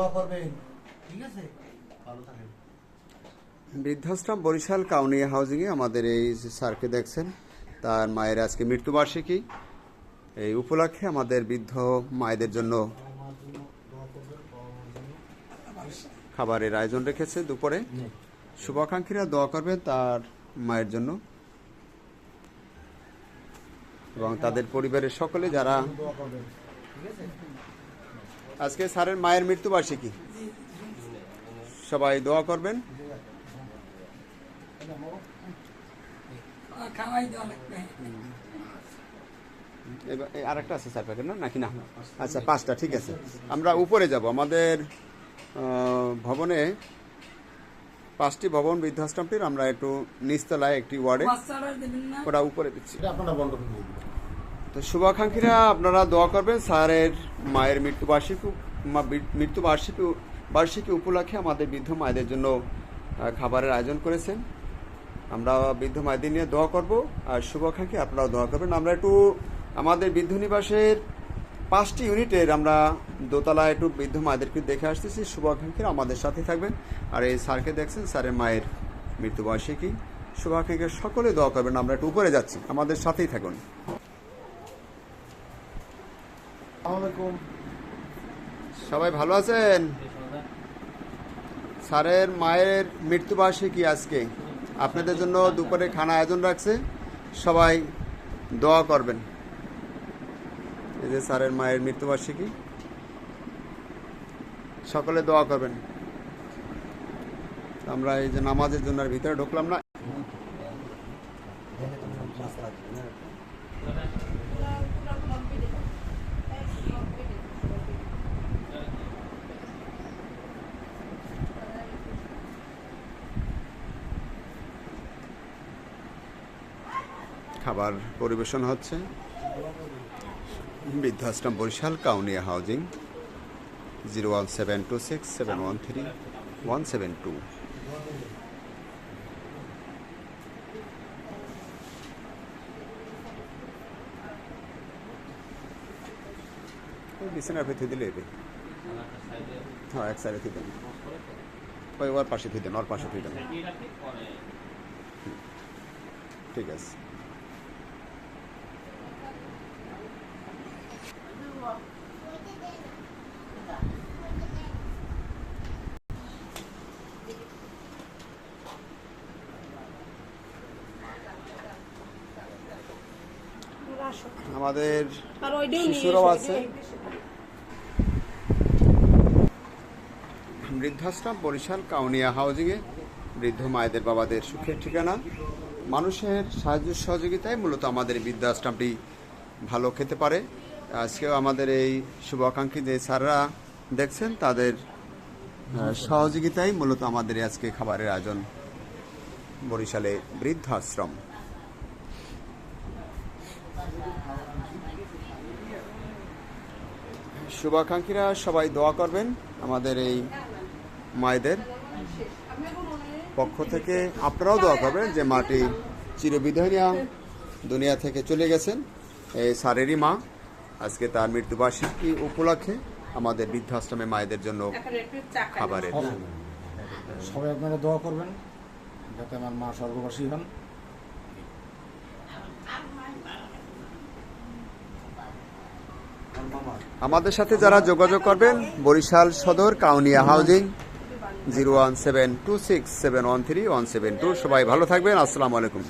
দোয়া করবেন। ঠিক আছে? ভালো থাকেন। বৃদ্ধাশ্রম বরিশাল কাউনিয়া হাউজিংয়ে আমাদের এই স্যারকে দেখছেন তার মায়ের আজকে মৃত্যুবার্ষিকী। এই উপলক্ষে আমাদের বৃদ্ধ মায়েদের জন্য খাবারের আয়োজন রেখেছে দুপুরে। শুভাকাঙ্ক্ষীরা দোয়া করবেন তার মায়ের জন্য। এবং তাদের পরিবারের সকলে যারা দোয়া করবেন ঠিক আছে আজকে স্যারের মায়ের মৃত্যুবার্ষিকী। সবাই দোয়া করবেন। এবার এই আরেকটা আছে স্যার প্যাকেট না? নাকি না? আচ্ছা পাঁচটা ঠিক আছে। আমরা উপরে যাব। আমাদের ভবনে পাঁচটি ভবন বৃদ্ধাশ্রমটির আমরা একটু নিচতলায় একটি ওয়ার্ডে ওটা উপরে দিচ্ছি। আপনারা বন্ধ করে তো শুভাকাঙ্ক্ষীরা, আপনারা দোয়া করবেন স্যারের মায়ের মৃত্যুবার্ষিকী মৃত্যুবার্ষিকী বার্ষিকী উপলক্ষে আমাদের বৃদ্ধ মায়েদের জন্য খাবারের আয়োজন করেছেন। আমরা বৃদ্ধ মায়েদের নিয়ে দোয়া করব, আর শুভাকাঙ্ক্ষী, আপনারাও দোয়া করবেন। আমরা একটু, আমাদের বৃদ্ধ নিবাসের পাঁচটি ইউনিটের আমরা দোতলায় একটু বৃদ্ধ মায়েদেরকে দেখে আসতেছি। শুভাকাঙ্ক্ষীরা আমাদের সাথে থাকবেন। আর এই স্যারকে দেখছেন, স্যারের মায়ের মৃত্যুবার্ষিকী শুভাকাঙ্ক্ষীরা সকলে দোয়া করবেন। আমরা একটু উপরে যাচ্ছি। আমাদের সাথেই থাকুন। আসসালামাইকুম সবাই ভালো আছেন? স্যারের মায়ের মৃত্যুবার্ষিকী আজকে। আপনাদের জন্য দুপুরে খানা আয়োজন রাখছে। সবাই দোয়া করবেন। এই যে স্যারের মায়ের মৃত্যুবার্ষিকী। সকলে দোয়া করবেন। আমরা এই যে নামাজের জন্য আর ভিতরে ঢুকলাম না। খাবার পরিবেশন হচ্ছে। বৃদ্ধাশ্রম Barishal, Kaunia housing, zero one seven two six seven one three one seven two. বিছানার ভেতরে দিলে এবে। হ্যাঁ এক সাইডে থুই দেন। ওই ওর পাশে থুই দেন, ওর পাশে থুই দেন। ঠিক আছে। আমাদের শিশুরাও আছে। বৃদ্ধাশ্রম বরিশাল কাউনিয়া হাউজিংয়ে বৃদ্ধ মায়েদের বাবাদের সুখের ঠিকানা। মানুষের সাহায্য সহযোগিতায় মূলত আমাদের বৃদ্ধাশ্রমটি ভালো খেতে পারে। আজকেও আমাদের এই শুভাকাঙ্ক্ষী যে স্যাররা দেখছেন তাদের সহযোগিতায় মূলত আমাদের আজকে খাবারের আয়োজন বরিশালে বৃদ্ধাশ্রম। শুভাকাঙ্ক্ষীরা সবাই দোয়া করবেন আমাদের এই মায়েদের পক্ষ থেকে। আপনারাও দোয়া করবেন যে মাটি চিরবিদায় নেওয়া দুনিয়া থেকে চলে গেছেন। এই স্যারেরই মা, আজকে তার মৃত্যুবার্ষিকী উপলক্ষে আমাদের বৃদ্ধাশ্রমে মায়েদের জন্য খাবারের। সবাই আপনারা দোয়া করবেন যাতে আমার মা স্বর্গবাসী হন। আমাদের সাথে যারা যোগাযোগ করবেন, Barishal Sadar, Kaunia housing, zero one seven two six seven one three one seven two. সবাই ভালো থাকবেন, আসসালামু আলাইকুম।